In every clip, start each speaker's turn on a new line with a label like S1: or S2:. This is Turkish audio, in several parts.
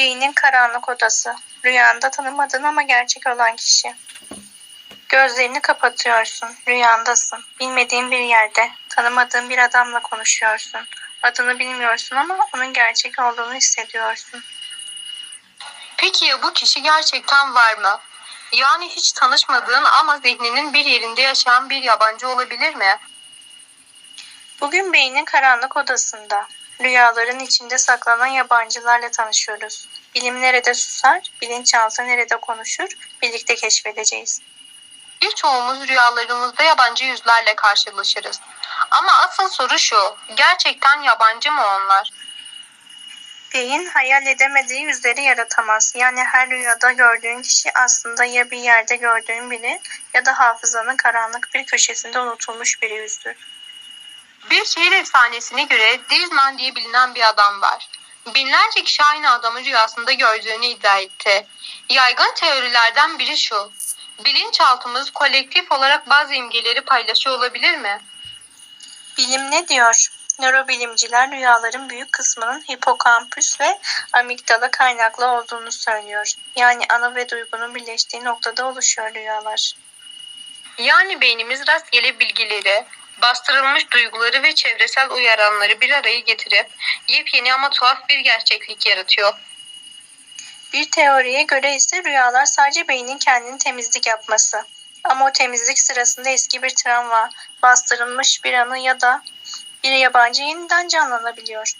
S1: Beynin karanlık odası. Rüyanda tanımadığın ama gerçek olan kişi. Gözlerini kapatıyorsun. Rüyandasın. Bilmediğin bir yerde. Tanımadığın bir adamla konuşuyorsun. Adını bilmiyorsun ama onun gerçek olduğunu hissediyorsun.
S2: Peki ya bu kişi gerçekten var mı? Yani hiç tanışmadığın ama zihninin bir yerinde yaşayan bir yabancı olabilir mi?
S1: Bugün beynin karanlık odasında. Rüyaların içinde saklanan yabancılarla tanışıyoruz. Bilim nerede susar, bilinçaltı nerede konuşur, birlikte keşfedeceğiz.
S2: Birçoğumuz rüyalarımızda yabancı yüzlerle karşılaşırız. Ama asıl soru şu, gerçekten yabancı mı onlar?
S1: Beyin hayal edemediği yüzleri yaratamaz. Yani her rüyada gördüğün kişi aslında ya bir yerde gördüğün biri ya da hafızanın karanlık bir köşesinde unutulmuş bir yüzdür.
S2: Bir şehir efsanesine göre Dizman diye bilinen bir adam var. Binlerce kişi aynı adamı rüyasında gördüğünü iddia etti. Yaygın teorilerden biri şu. Bilinçaltımız kolektif olarak bazı imgeleri paylaşıyor olabilir mi?
S1: Bilim ne diyor? Nörobilimciler rüyaların büyük kısmının hipokampüs ve amigdala kaynaklı olduğunu söylüyor. Yani ana ve duygunun birleştiği noktada oluşuyor rüyalar.
S2: Yani beynimiz rastgele bilgileri, bastırılmış duyguları ve çevresel uyaranları bir araya getirip yepyeni ama tuhaf bir gerçeklik yaratıyor.
S1: Bir teoriye göre ise rüyalar sadece beynin kendini temizlik yapması. Ama o temizlik sırasında eski bir travma, bastırılmış bir anı ya da bir yabancı yeniden canlanabiliyor.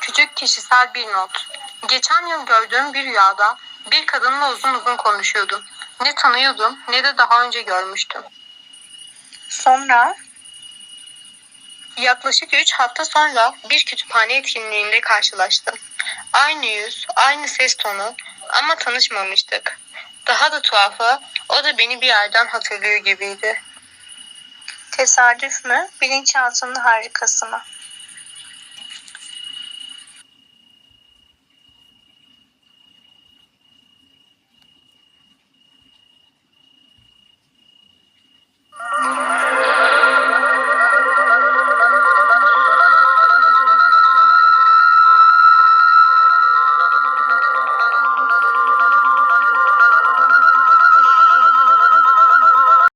S2: Küçük kişisel bir not. Geçen yıl gördüğüm bir rüyada bir kadınla uzun uzun konuşuyordum. Ne tanıyordum ne de daha önce görmüştüm.
S1: Sonra
S2: Yaklaşık 3 hafta sonra bir kütüphane etkinliğinde karşılaştım. Aynı yüz, aynı ses tonu ama tanışmamıştık. Daha da tuhafı o da beni bir yerden hatırlıyor gibiydi.
S1: tesadüf mü, bilinçaltının harikası mı?